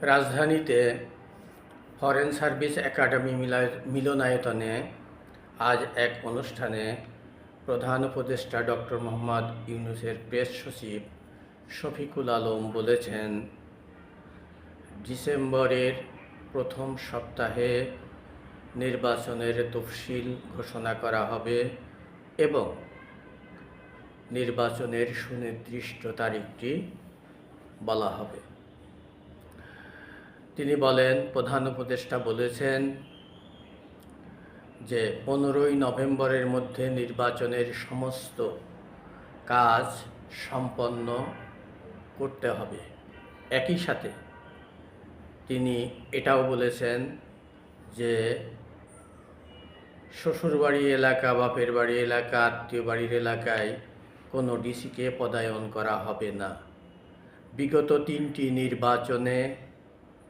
রাজধানীতে foreign service academy মিলা- মিলনায়তনে আজ এক অনুষ্ঠানে প্রধান উপদেষ্টা ডক্টর মোহাম্মদ ইউনুসের প্রেস সচিব শফিকুল আলম বলেছেন, ডিসেম্বরের প্রথম সপ্তাহে নির্বাচনের তফসিল ঘোষণা করা হবে এবং নির্বাচনের সুনির্দিষ্ট তারিখটি বলা হবে। তিনি বলেন, প্রধান উপদেষ্টা বলেছেন যে, পনেরোই নভেম্বরের মধ্যে নির্বাচনের সমস্ত কাজ সম্পন্ন করতে হবে। একই সাথে তিনি এটাও বলেছেন যে, শ্বশুরবাড়ি এলাকা বাপের বাড়ি এলাকা আত্মীয় বাড়ির এলাকায় কোনো ডিসিকে পদায়ন করা হবে না। বিগত তিনটি নির্বাচনে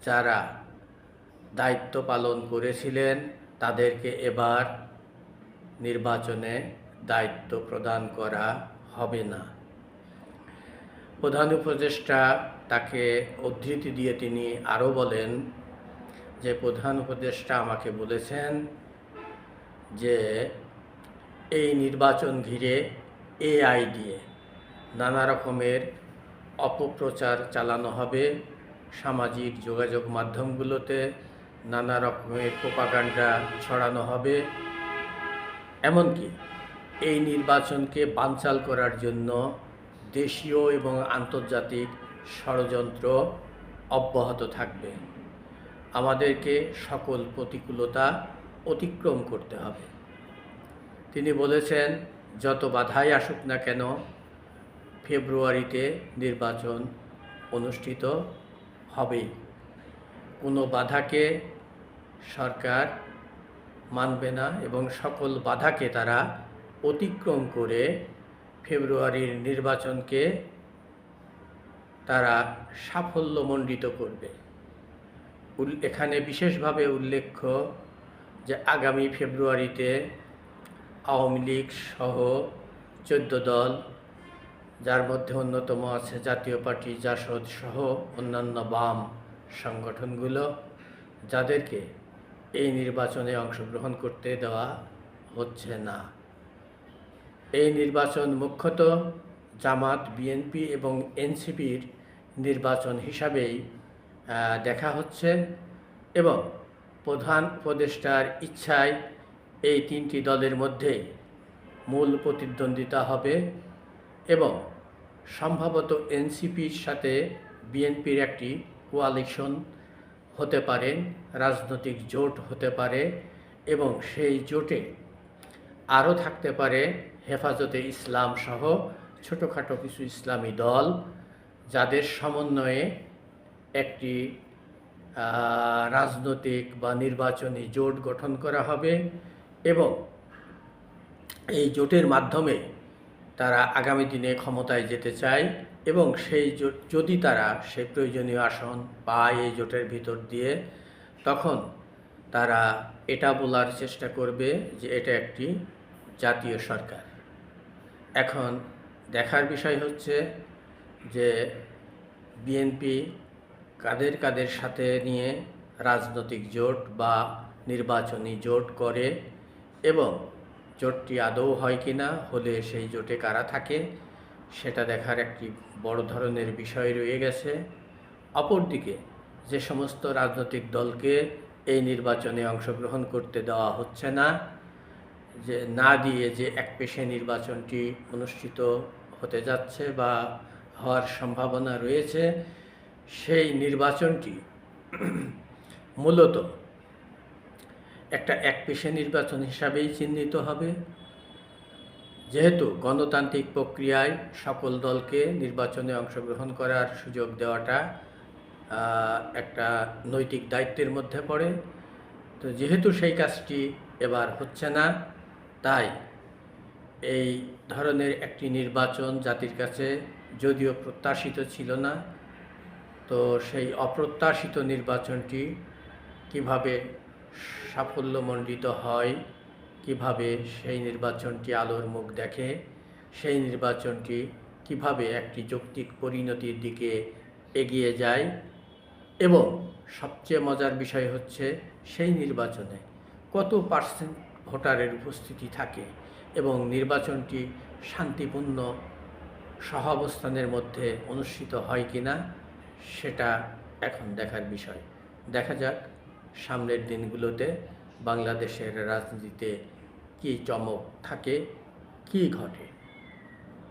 যারা দায়িত্ব পালন করেছিলেন, তাদেরকে এবার নির্বাচনে দায়িত্ব প্রদান করা হবে না। প্রধান উপদেষ্টা তাকে উদ্ধৃতি দিয়ে তিনি আরও বলেন যে, প্রধান উপদেষ্টা আমাকে বলেছেন যে, এই নির্বাচন ঘিরে এআই দিয়ে নানা রকমের অপপ্রচার চালানো হবে। সামাজিক যোগাযোগ মাধ্যমগুলোতে নানা রকমের প্রোপাগান্ডা ছড়ানো হবে। এমনকি এই নির্বাচনকে বানচাল করার জন্য দেশীয় এবং আন্তর্জাতিক ষড়যন্ত্র অব্যাহত থাকবে। আমাদেরকে সকল প্রতিকূলতা অতিক্রম করতে হবে। তিনি বলেছেন, যত বাধাই আসুক না কেন, ফেব্রুয়ারিতে নির্বাচন অনুষ্ঠিত হবেই কোনো বাধাকে সরকার মানবে না এবং সকল বাধাকে তারা অতিক্রম করে ফেব্রুয়ারির নির্বাচনকে তারা সাফল্যমণ্ডিত করবে। এখানে বিশেষভাবে উল্লেখ্য যে আগামী ফেব্রুয়ারিতে আওয়ামী লীগ সহ চোদ্দ দল যার মধ্যে অন্যতম আছে জাতীয় পার্টি জাসদ সহ অন্যান্য বাম সংগঠনগুলো, যাদেরকে এই নির্বাচনে অংশগ্রহণ করতে দেওয়া হচ্ছে না। এই নির্বাচন মুখ্যত জামাত বিএনপি এবং এনসিপির নির্বাচন হিসাবেই দেখা হচ্ছে এবং প্রধান উপদেষ্টার ইচ্ছায় এই তিনটি দলের মধ্যে মূল প্রতিদ্বন্দ্বিতা হবে এবং সম্ভবত এনসিপির সাথে বিএনপির একটি কোয়ালিশন হতে পারে, রাজনৈতিক জোট হতে পারে এবং সেই জোটে আরও থাকতে পারে হেফাজতে ইসলাম সহ ছোটোখাটো কিছু ইসলামী দল, যাদের সমন্বয়ে একটি রাজনৈতিক বা নির্বাচনী জোট গঠন করা হবে এবং এই জোটের মাধ্যমে তারা আগামী দিনে ক্ষমতায় যেতে চায় এবং সেই যদি তারা সেই প্রয়োজনীয় আসন পায় এই জোটের ভিতর দিয়ে, তখন তারা এটা বলার চেষ্টা করবে যে এটা একটি জাতীয় সরকার। এখন দেখার বিষয় হচ্ছে যে বিএনপি কাদের কাদের সাথে নিয়ে রাজনৈতিক জোট বা নির্বাচনী জোট করে এবং জোটটি আদৌ হয় কি না, হলে সেই জোটে কারা থাকে, সেটা দেখার একটি বড় ধরনের বিষয় রয়ে গেছে। অপরদিকে, যে সমস্ত রাজনৈতিক দলকে এই নির্বাচনে অংশগ্রহণ করতে দেওয়া হচ্ছে না, যে না দিয়ে যে এক পেশে নির্বাচনটি অনুষ্ঠিত হতে যাচ্ছে বা হওয়ার সম্ভাবনা রয়েছে, সেই নির্বাচনটি মূলত একটা এক পেশে নির্বাচন হিসাবেই চিহ্নিত হবে। যেহেতু গণতান্ত্রিক প্রক্রিয়ায় সকল দলকে নির্বাচনে অংশগ্রহণ করার সুযোগ দেওয়াটা একটা নৈতিক দায়িত্বের মধ্যে পড়ে। তো যেহেতু সেই কাজটি এবার হচ্ছে না, তাই এই ধরনের একটি নির্বাচন জাতির কাছে যদিও প্রত্যাশিত ছিল না, তো সেই অপ্রত্যাশিত নির্বাচনটি কীভাবে সাফল্যমণ্ডিত হয়। কীভাবে সেই নির্বাচনটি আলোর মুখ দেখে, সেই নির্বাচনটি কীভাবে একটি যৌক্তিক পরিণতির দিকে এগিয়ে যায়। এবং সবচেয়ে মজার বিষয় হচ্ছে সেই নির্বাচনে কত পার্সেন্ট ভোটারের উপস্থিতি থাকে এবং নির্বাচনটি শান্তিপূর্ণ সহাবস্থানের মধ্যে অনুষ্ঠিত হয় কিনা, সেটা এখন দেখার বিষয়। দেখা যাক সামনের দিনগুলোতে বাংলাদেশের রাজনীতিতে কী চমক থাকে কী ঘটে?